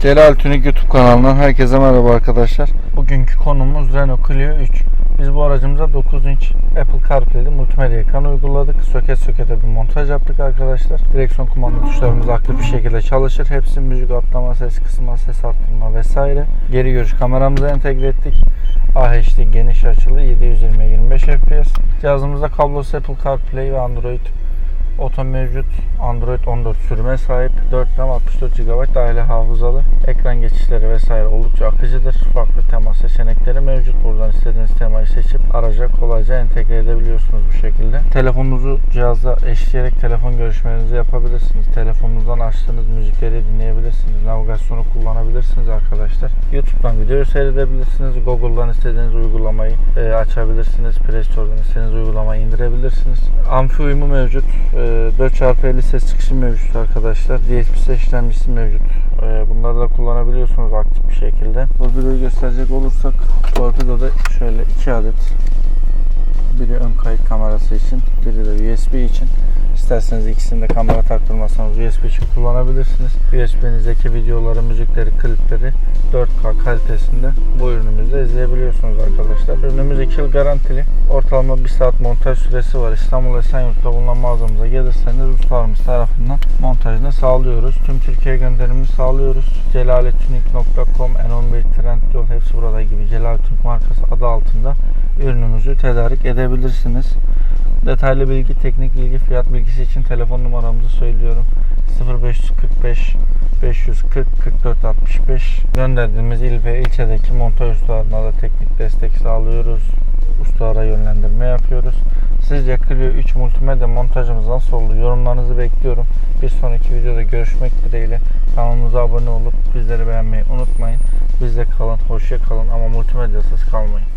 Celal Tünik YouTube kanalından herkese merhaba arkadaşlar. Bugünkü konumuz Renault Clio 3. Biz bu aracımıza 9 inç Apple CarPlay'li multimedya ekranı uyguladık. Söket sökete bir montaj yaptık arkadaşlar. Direksiyon kumanda tuşlarımız aktif bir şekilde çalışır. Hepsi müzik atlama, ses kısma, ses arttırma vesaire. Geri görüş kameramıza entegre ettik. AHD geniş açılı 720 25 fps. Cihazımızda kablosuz Apple CarPlay ve Android Oto mevcut. Android 14 sürüme sahip. 4 RAM 64 GB dahili hafızalı. Ekran geçişleri vesaire oldukça akıcıdır. Farklı tema seçenekleri mevcut. Buradan istediğiniz temayı seçip araca kolayca entegre edebiliyorsunuz bu şekilde. Telefonunuzu cihazla eşleyerek telefon görüşmelerinizi yapabilirsiniz. Telefonunuzdan açtığınız müzikleri dinleyebilirsiniz. Navigasyonu kullanabilirsiniz arkadaşlar. YouTube'dan video seyredebilirsiniz. Google'dan istediğiniz uygulamayı e, açabilirsiniz. Play Store'dan istediğiniz uygulamayı indirebilirsiniz. Amfi uyumu mevcut. E, 4x50 ses çıkışı mevcut arkadaşlar. DSP işlemcisi mevcut. E, bunları da kullanabiliyorsunuz aktif bir şekilde. Torpidoyu gösterecek olursak torpidoda şöyle iki adet biri ön kayıt kamerası için, biri de USB için. İsterseniz ikisini de kamera taktırmazsanız USB için kullanabilirsiniz. USB'nizdeki videoları, müzikleri, klipleri 4K kalitesinde bu ürünümüzde izleyebiliyorsunuz arkadaşlar. Ürünümüz 2 yıl garantili. Ortalama 1 saat montaj süresi var. İstanbul Esenyurt'ta bulunan mağazamıza gelirseniz ustalarımız tarafından montajını sağlıyoruz. Tüm Türkiye'ye gönderimi sağlıyoruz. Celaletünik.com, N11 Trendyol hepsi burada gibi Celaletünik markası adı altında ürünümüzü tedarik edebilirsiniz. Detaylı bilgi, teknik bilgi, fiyat bilgisi için telefon numaramızı söylüyorum. 0545 540 44 65 gönderdiğimiz il ve ilçedeki montaj ustalarına da teknik destek sağlıyoruz. Ustalara yönlendirme yapıyoruz. Sizce Clio 3 multimedya montajımız nasıl oldu? Yorumlarınızı bekliyorum. Bir sonraki videoda görüşmek dileğiyle kanalımıza abone olup bizleri beğenmeyi unutmayın. Bizde kalın, hoşça kalın ama multimedyasız kalmayın.